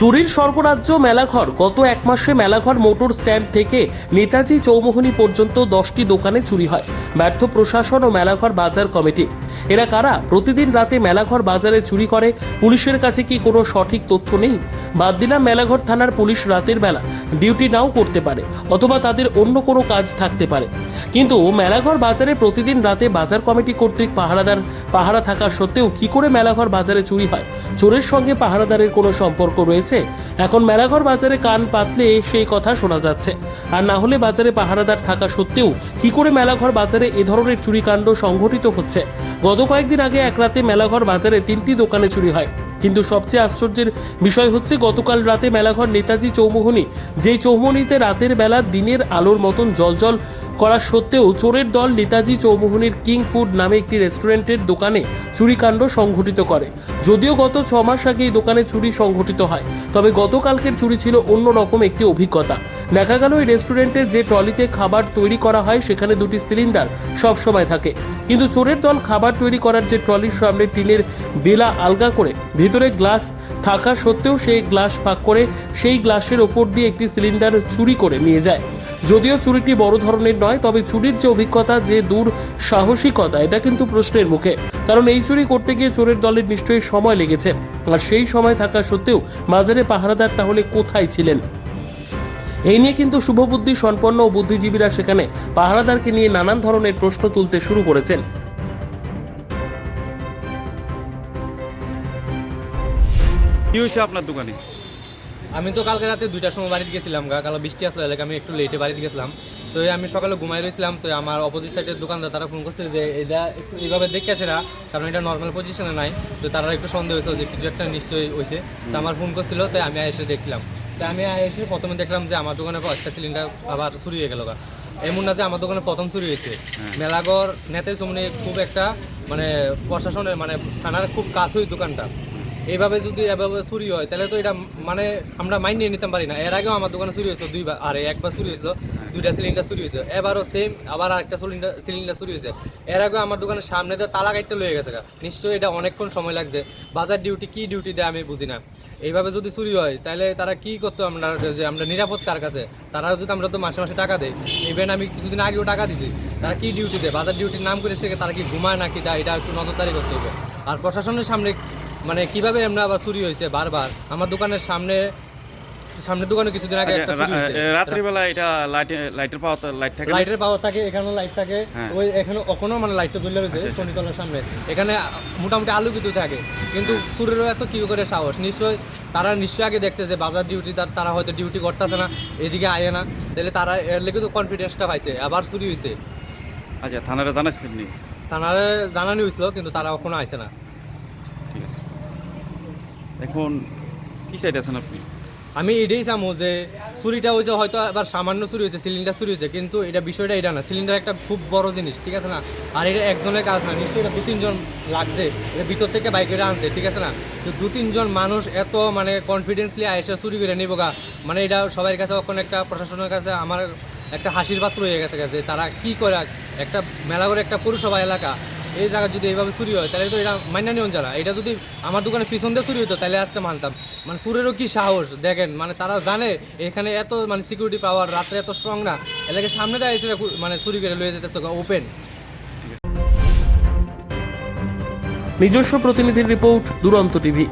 চুরির স্বর্গরাজ্য মেলাঘর। গত এক মাসে মেলাঘর মোটর স্ট্যান্ড থেকে নেতাজি চৌমোহনী পর্যন্ত দশটি দোকানে চুরি হয়। ব্যর্থ প্রশাসন ও মেলাঘর বাজার কমিটি। এরা কারা? প্রতিদিন রাতে মেলাঘর বাজারে চুরি করে? পুলিশের কাছে কি কোনো সঠিক তথ্য নেই? বাদ দিলাম মেলাঘর থানার পুলিশ রাতের বেলা। ডিউটি নাও করতে পারে, অথবা তাদের অন্য কোনো কাজ থাকতে পারে। কিন্তু মেলাঘর বাজারে প্রতিদিন রাতে বাজার কমিটি কর্তৃক পাহারাদার পাহারা থাকা সত্ত্বেও কি করে মেলাঘর বাজারে চুরি হয়? চোরের সঙ্গে পাহারাদারের কোনো সম্পর্ক রয়েছে? এখন মেলাঘর বাজারে কান পাতলে সেই কথা শোনা যাচ্ছে। আর না হলে বাজারে পাহারাদার থাকা সত্ত্বেও কি করে মেলাঘর বাজারে এ ধরনের চুরিকাণ্ড সংঘটিত হচ্ছে? গত কয়েকদিন আগে এক রাতে মেলাঘর বাজারে তিনটি দোকানে চুরি হয়। কিন্তু সবচেয়ে আশ্চর্যের বিষয় হচ্ছে গতকাল রাতে মেলাঘর নেতাজি চৌমোহনী যেই চৌমোহনীতে রাতের বেলা দিনের আলোর মতন জলজল করা সত্ত্বেও চোরের দল নেতাজি চৌমোহনীর কিং ফুড নামে একটি রেস্টুরেন্টের দোকানে চুরিকাণ্ড সংঘটিত করে। যদিও গত ছ মাস আগে এই দোকানে চুরি সংঘটিত হয়, তবে গতকালকের চুরি ছিল অন্য রকম একটি অভিজ্ঞতা। দেখা গেল, এই রেস্টুরেন্টে যে ট্রলিতে খাবার তৈরি করা হয়, সেখানে দুটি সিলিন্ডার সব সময় থাকে। কিন্তু চোরের দল খাবার তৈরি করার যে ট্রলির সামনে টিনের বেলা আলগা করে ভিতরে গ্লাস থাকা সত্ত্বেও সেই গ্লাস ফাঁক করে সেই গ্লাসের ওপর দিয়ে একটি সিলিন্ডার চুরি করে নিয়ে যায়। যদিও চুরিটি বড় ধরনের নয়, তবে চুরির যে অভিজ্ঞতা, যে দূর সাহসিকতা, এটা কিন্তু প্রশ্নের মুখে। কারণ এই চুরি করতে গিয়ে চোরের দলের নিশ্চয়ই সময় লেগেছে। আর সেই সময় থাকা সত্ত্বেও বাজারে পাহারাদার তাহলে কোথায় ছিলেন? এই নিয়ে কিন্তু শুভবুদ্ধি, সম্পন্ন ও বুদ্ধিজীবীরা সেখানে পাহারাদারকে নিয়ে নানান ধরনের প্রশ্ন তুলতে শুরু করেছেন। কি হয়েছে আপনার দোকানে? আমি তো কালকে রাতে দুইটার সময় বাড়িতে গেছিলাম গা কালো বৃষ্টি আসলে এলাকা আমি একটু লেটে বাড়িতে গেছিলাম। তো এই আমি সকালে ঘুমাই রয়েছিলাম তো আমার অপোজিট সাইডের দোকানদার তারা ফোন করছে যে এটা একটু এইভাবে দেখে আসে না কারণ এটা নর্মাল পজিশনে নাই। তো তারা একটু সন্দেহ হয়েছিল যে কিছু একটা নিশ্চয়ই হয়েছে। তো আমার ফোন করছিল তাই আমি এসে দেখছিলাম। তো আমি এসে প্রথমে দেখলাম যে আমার দোকানে একটা সিলিন্ডার আবার চুরি হয়ে গেল গা। এমন না যে আমার দোকানে প্রথম চুরি হয়েছে। মেলাগড় নেতে সুমনে খুব একটা মানে প্রশাসনের মানে থানার খুব কাছেই দোকানটা। এইভাবে যদি এভাবে চুরি হয়, তাহলে তো এটা মানে আমরা মাইন্ড নিয়ে নিতে পারি না। এর আগেও আমার দোকানে চুরি হয়েছিল দুইবার আরে একবার চুরি হয়েছিল, দুইটা সিলিন্ডার চুরি হয়েছে। এবারও সেম আবার আরেকটা সিলিন্ডার সিলিন্ডার চুরি হয়েছে। এর আগেও আমার দোকানের সামনে দিয়ে তালা কাটতে লয়ে গেছে। নিশ্চয়ই এটা অনেকক্ষণ সময় লাগছে। বাজার ডিউটি কি ডিউটি দেয় আমি বুঝি না। এইভাবে যদি চুরি হয়, তাহলে তারা কি করতো আমরা যে আমরা নিরাপদ কার কাছে? তারা যদি আমরা তো মাসে মাসে টাকা দেয় ইভেন আমি কিছুদিন আগেও টাকা দিছি। তারা কি ডিউটি দেয়? বাজার ডিউটির নাম করে সে তারা কি ঘুমায় নাকি? তা এটা একটু নজরদারি করতে হবে। আর প্রশাসনের সামনে মানে কীভাবে আমরা আবার চুরি হয়েছে বারবার? আমার দোকানের সামনে সামনের দোকানে কিছুদিন আগে একটা চুরি হয়েছে। রাত্রিবেলা এটা লাইট লাইটের পাওয়া লাইট থাকে লাইটের পাওয়ার থাকে এখানেও লাইট থাকে। হ্যাঁ। ওই এখানে ওখানেও মানে লাইটটা জ্বলে রয়েছে আচ্ছা, আচ্ছা। শনিতলার সামনে। এখানে মোটামুটি আলোকিত থাকে। কিন্তু চুরেরও এত কি করে সাহস? নিশ্চয়ই তারা নিশ্চয়ই আগে দেখছে যে বাজার ডিউটি তারা হয়তো ডিউটি করতেছে না এদিকে আয় না। তাহলে তারা এর লেগে তো কনফিডেন্সটা পাইছে আবার চুরি হয়েছে আচ্ছা থানারে জানাইছিলেন তারা জানানি হয়েছিল কিন্তু তারা কখনো আইছে না। এখন কি চাইতে আছেন আপনি? আমি এটাই চামো যে চুরিটা হয়েছে, হয়তো আবার সামান্য চুরি হয়েছে সিলিন্ডার চুরি হয়েছে, কিন্তু এটা বিষয়টা এটা না। সিলিন্ডার একটা খুব বড় জিনিস, ঠিক আছে না? আর এটা একজনের কাজ না, নিশ্চয়ই এটা দু তিনজন লাগছে, এটা ভিতর থেকে বাইক করে আনতে, ঠিক আছে না? তো দু তিনজন মানুষ এত মানে কনফিডেন্সলি এসে চুরি করে নিব গা। মানে এটা সবার কাছে এখন একটা, প্রশাসনের কাছে আমার একটা হাসির পাত্র হয়ে গেছে যে তারা কি করে, একটা মেলা করে একটা পৌরসভা এলাকা এই জায়গা যদি এইভাবে চুরি হয়, তাহলে তো এটা মাইনা নিয়ন জানা এটা যদি আমার দোকানে পিছন দিয়ে চুরি হতো তাহলে আজকে মানতাম। মানে চুরেরও কি সাহস? দেখেন মানে তারা জানে, এখানে এত মানে সিকিউরিটি পাওয়ার রাত্রে এত স্ট্রং না। এলাকার সামনে দেয় সেটা মানে চুরি করে লয়ে যেতেছে ওপেন নিজস্ব প্রতিনিধির রিপোর্ট দুরন্ত টিভি